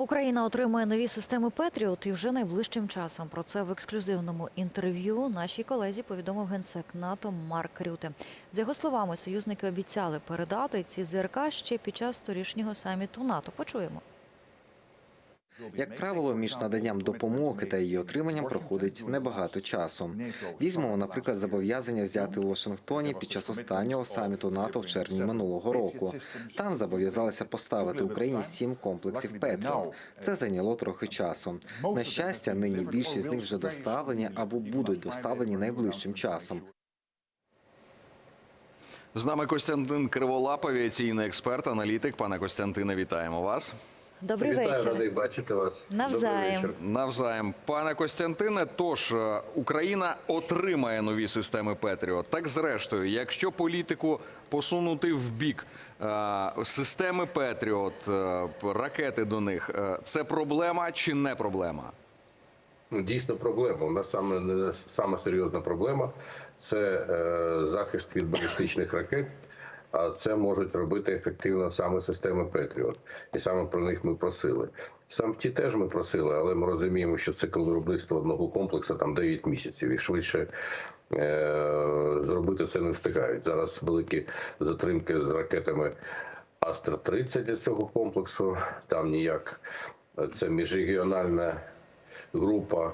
Україна отримує нові системи Петріот і вже найближчим часом. Про це в ексклюзивному інтерв'ю нашій колезі повідомив генсек НАТО Марк Рюте. За його словами, союзники обіцяли передати ці ЗРК ще під час торішнього саміту НАТО. Почуємо. Як правило, між наданням допомоги та її отриманням проходить небагато часу. Візьмемо, наприклад, зобов'язання взяти у Вашингтоні під час останнього саміту НАТО в червні минулого року. Там зобов'язалися поставити Україні сім комплексів Петріот. Це зайняло трохи часу. На щастя, нині більшість з них вже доставлені або будуть доставлені найближчим часом. З нами Костянтин Криволап, авіаційний експерт, аналітик. Пане Костянтине, вітаємо вас. Добрий Вітаю, вечір. радий бачити вас. Навзаєм. Добрий вечір. Навзаєм, пане Костянтине. Тож е, Україна отримає нові системи Петріот. Так, зрештою, якщо політику посунути в бік е, системи Петріот, е, ракети до них, це проблема чи не проблема? Ну, Дійсно, проблема. У нас саме саме серйозна проблема це е, захист від балістичних ракет. А це можуть робити ефективно саме системи Петріот, і саме про них ми просили. Сам ті теж ми просили, але ми розуміємо, що цикл виробництва одного комплексу там 9 місяців, і швидше е- зробити це не встигають. Зараз великі затримки з ракетами Астра 30 для цього комплексу. Там ніяк це міжрегіональна група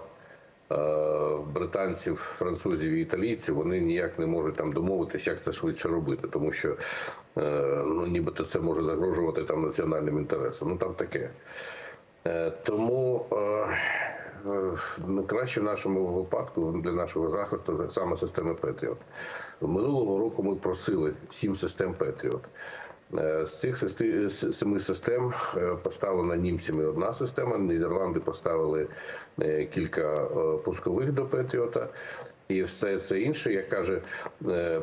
британців, французів і італійців. Вони ніяк не можуть там домовитися, як це швидше робити, тому що е, ну нібито це може загрожувати там національним інтересам. Ну там таке. Е, Тому е, е, краще в нашому випадку для нашого захисту саме системи Петріот. Минулого року ми просили сім систем Петріот. Е, З цих семи систем е, поставлена німцями одна система. Нідерланди поставили е, кілька пускових до Петріота. І все це інше, як каже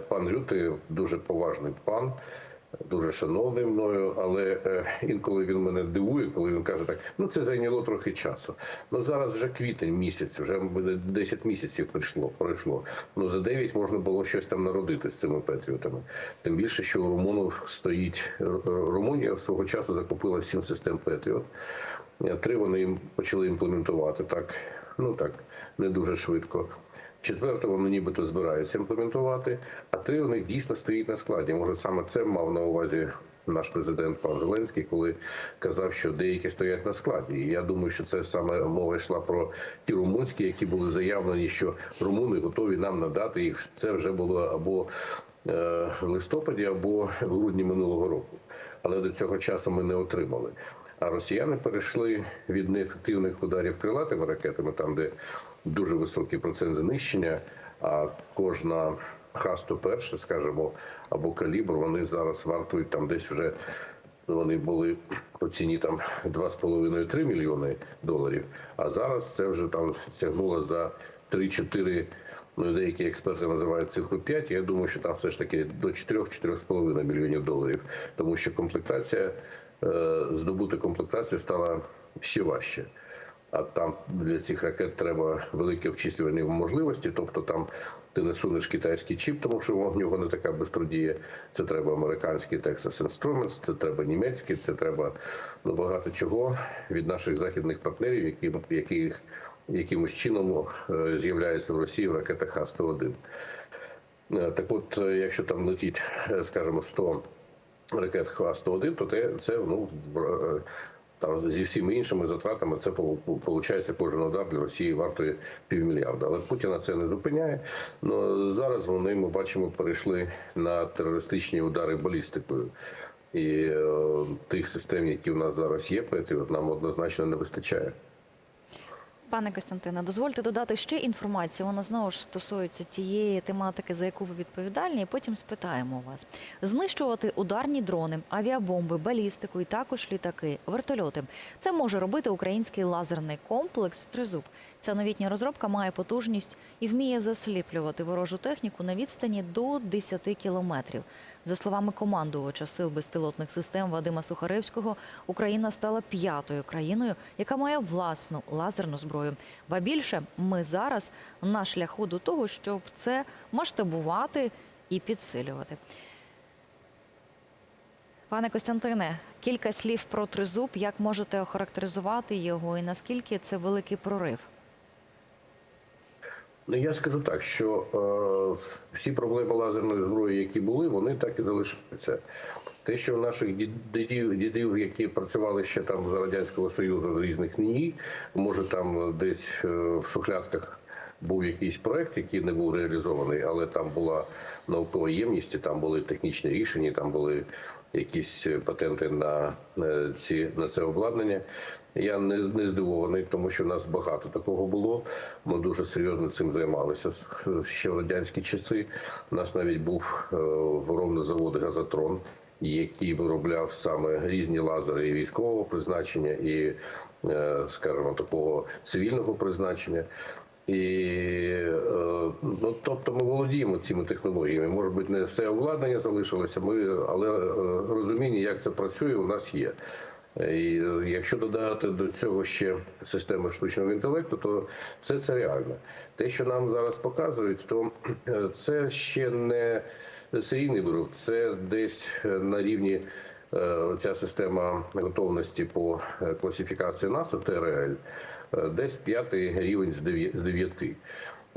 пан Люти, дуже поважний пан, дуже шановний мною, але е, інколи він мене дивує, коли він каже так: ну це зайняло трохи часу. Ну зараз вже квітень місяць, вже буде 10 місяців пройшло. пройшло. Ну за 9 можна було щось там народити з цими патріотами. Тим більше, що у румунів стоїть Румунія свого часу закупила сім систем Петріот. Три вони їм почали імплементувати так, ну так, не дуже швидко. Четверте, вони нібито збираються імплементувати, а три у них дійсно стоїть на складі. Може, саме це мав на увазі наш президент пан Зеленський, коли казав, що деякі стоять на складі. І я думаю, що це саме мова йшла про ті румунські, які були заявлені, що румуни готові нам надати їх. Це вже було або е, в листопаді, або в грудні минулого року. Але до цього часу ми не отримали. А росіяни перейшли від неефективних ударів крилатими ракетами, там де дуже високий процент знищення. А кожна Х-101, скажімо, або калібр, вони зараз вартують там десь вже. Вони були по ціні там 2,5-3 мільйони доларів. А зараз це вже там сягнуло за 3-4, ну деякі експерти називають цифру 5. Я думаю, що там все ж таки до 4-4,5 мільйонів доларів, тому що комплектація е, здобути комплектацію стала ще важче. А там для цих ракет треба великі обчислювальні можливості. Тобто там ти не сунеш китайський чіп, тому що в нього не така бистродія. Це треба американський Texas Instruments, це треба німецький, це треба ну, багато чого від наших західних партнерів, які, які якимось чином е, з'являються в Росії в ракетах Х-101. Е, Так от, е, якщо там летить, скажімо, 100 ракет Х-101, то те, це ну, там зі всіма іншими затратами це виходить кожен удар для Росії вартує півмільярда. Але Путіна це не зупиняє. Ну зараз вони ми бачимо перейшли на терористичні удари балістикою. І е, тих систем, які в нас зараз є, Петріот, нам однозначно не вистачає. Пане Костянтине, дозвольте додати ще інформацію. Вона знову ж стосується тієї тематики, за яку ви відповідальні, і потім спитаємо вас. Знищувати ударні дрони, авіабомби, балістику і також літаки, вертольоти. Це може робити український лазерний комплекс Тризуб. Ця новітня розробка має потужність і вміє засліплювати ворожу техніку на відстані до 10 кілометрів. За словами командувача сил безпілотних систем Вадима Сухаревського, Україна стала п'ятою країною, яка має власну лазерну зброю. Ба більше ми зараз на шляху до того, щоб це масштабувати і підсилювати. Пане Костянтине, кілька слів про тризуб. Як можете охарактеризувати його і наскільки це великий прорив? Ну, я скажу так, що е, всі проблеми лазерної зброї, які були, вони так і залишаються. Те, що в наших дідів, дідів, які працювали ще там за радянського союзу з різних НІІ, може там десь е, в шухлядках був якийсь проект, який не був реалізований, але там була наукова ємність, там були технічні рішення, там були якісь патенти на е, ці на це обладнання. Я не, не здивований, тому що в нас багато такого було. Ми дуже серйозно цим займалися ще в радянські часи. У нас навіть був е, виробний завод Газотрон, який виробляв саме різні лазери військового призначення, і, е, скажімо, такого цивільного призначення. І е, ну, тобто ми володіємо цими технологіями. Може бути, не все обладнання залишилося, ми, але е, розуміння, як це працює, у нас є. І якщо додати до цього ще системи штучного інтелекту, то все це реально. Те, що нам зараз показують, то це ще не серійний вироб, це десь е, на рівні е, ця система готовності по е, класифікації НАСА ТРЛ, десь п'ятий рівень з дев'яти.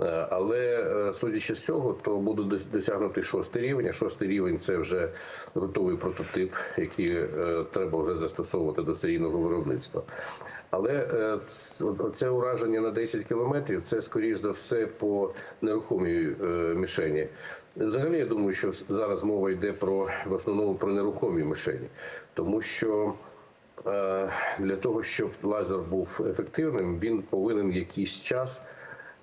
Е, Але е, судячи з цього, то буде дос- досягнутий шостий рівень. Шостий рівень це вже готовий прототип, який е, треба вже застосовувати до серійного виробництва. Але це ураження на 10 кілометрів це скоріш за все по нерухомій мішені. Взагалі, я думаю, що зараз мова йде про в основному про нерухомі мішені, тому що для того, щоб лазер був ефективним, він повинен якийсь час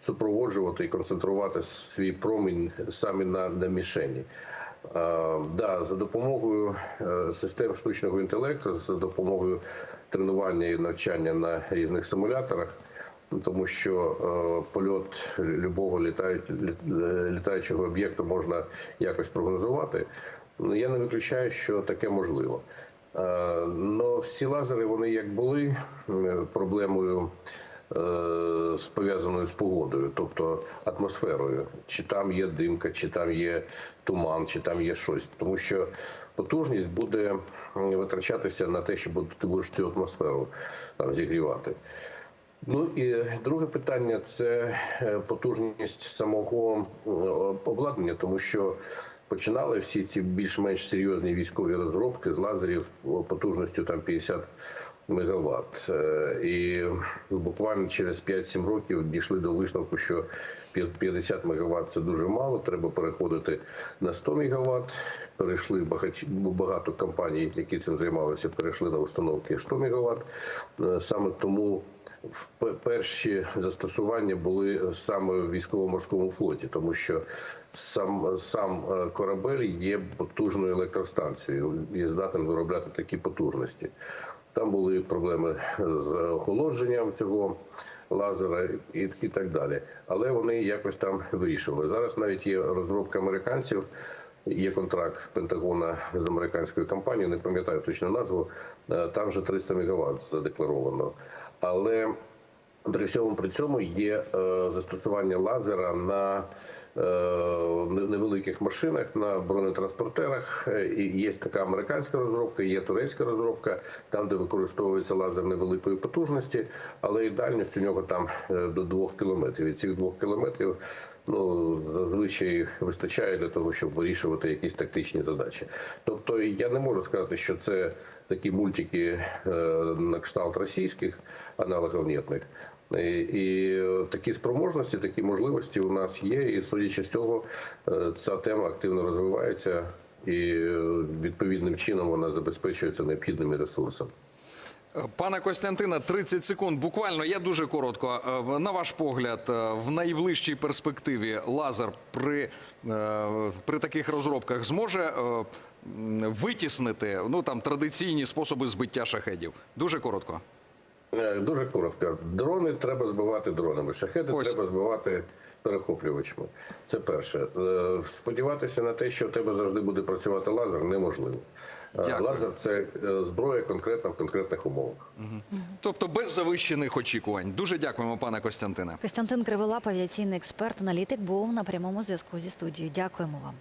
супроводжувати і концентрувати свій промінь саме на, на мішені. Е, да, за допомогою е, систем штучного інтелекту, за допомогою тренування і навчання на різних симуляторах, тому що е, польот любого літають, літаючого об'єкту можна якось прогнозувати. Ну, я не виключаю, що таке можливо. Е, Но всі лазери, вони як були е, проблемою е, з- пов'язаною з погодою, тобто атмосферою. Чи там є димка, чи там є туман, чи там є щось. Тому що потужність буде витрачатися на те, щоб ти будеш цю атмосферу там зігрівати. Ну і друге питання це е, потужність самого е, обладнання, тому що починали всі ці більш-менш серйозні військові розробки з лазерів потужністю там 50 мегаватт. Е, І буквально через 5-7 років дійшли до висновку, що 50 мегаватт це дуже мало. Треба переходити на 100 мегаватт. Перейшли багаті- багато компаній, які цим займалися, перейшли на установки 100 мегаватт. Е, Саме тому перші застосування були саме в військово-морському флоті, тому що сам сам е, корабель є потужною електростанцією і здатен виробляти такі потужності. Там були проблеми з охолодженням цього лазера і, і так далі. Але вони якось там вирішували. Зараз навіть є розробка американців. Є контракт Пентагона з американською компанією, не пам'ятаю точно назву. Е, Там вже 300 мегаватт задекларовано. Але при всьому при цьому є е, застосування лазера на е, невеликих машинах, на бронетранспортерах. Е, І є така американська розробка, є турецька розробка, там, де використовується лазер невеликої потужності, але і дальність у нього там до двох кілометрів. І цих двох кілометрів ну зазвичай вистачає для того, щоб вирішувати якісь тактичні задачі. Тобто я не можу сказати, що це такі мультики е, на кшталт російських аналогів нетних. І, такі спроможності, такі можливості у нас є, і судячи з цього, е, ця тема активно розвивається, і е, відповідним чином вона забезпечується необхідними ресурсами. Пане Костянтине, 30 секунд. Буквально я дуже коротко. Е, На ваш погляд, е, в найближчій перспективі лазер при, е, при таких розробках зможе витіснити ну там традиційні способи збиття шахедів? Дуже коротко. Дуже коротко. Дрони треба збивати дронами. Шахеди Ось. треба збивати перехоплювачами. Це перше. Сподіватися на те, що в тебе завжди буде працювати лазер, неможливо. Дякую. Лазер це е, зброя конкретно в конкретних умовах. Тобто без завищених очікувань. Дуже дякуємо, пане Костянтине. Костянтин Криволап, авіаційний експерт, аналітик, був на прямому зв'язку зі студією. Дякуємо вам.